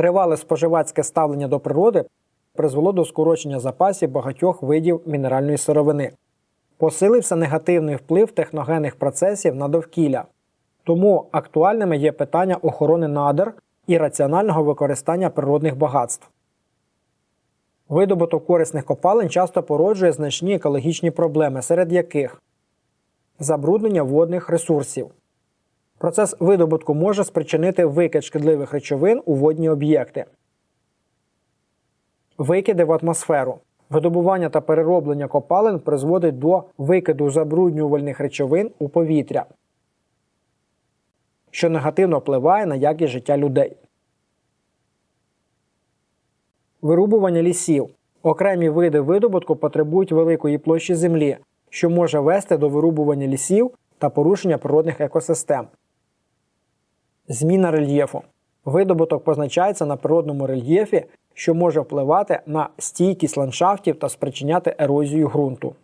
Тривале споживацьке ставлення до природи призвело до скорочення запасів багатьох видів мінеральної сировини. Посилився негативний вплив техногенних процесів на довкілля. Тому актуальними є питання охорони надр і раціонального використання природних багатств. Видобуток корисних копалин часто породжує значні екологічні проблеми, серед яких забруднення водних ресурсів. Процес видобутку може спричинити викид шкідливих речовин у водні об'єкти, викиди в атмосферу. Видобування та перероблення копалин призводить до викиду забруднювальних речовин у повітря, що негативно впливає на якість життя людей. Вирубування лісів. Окремі види видобутку потребують великої площі землі, що може вести до вирубування лісів та порушення природних екосистем. Зміна рельєфу. Видобуток позначається на природному рельєфі, що може впливати на стійкість ландшафтів та спричиняти ерозію ґрунту.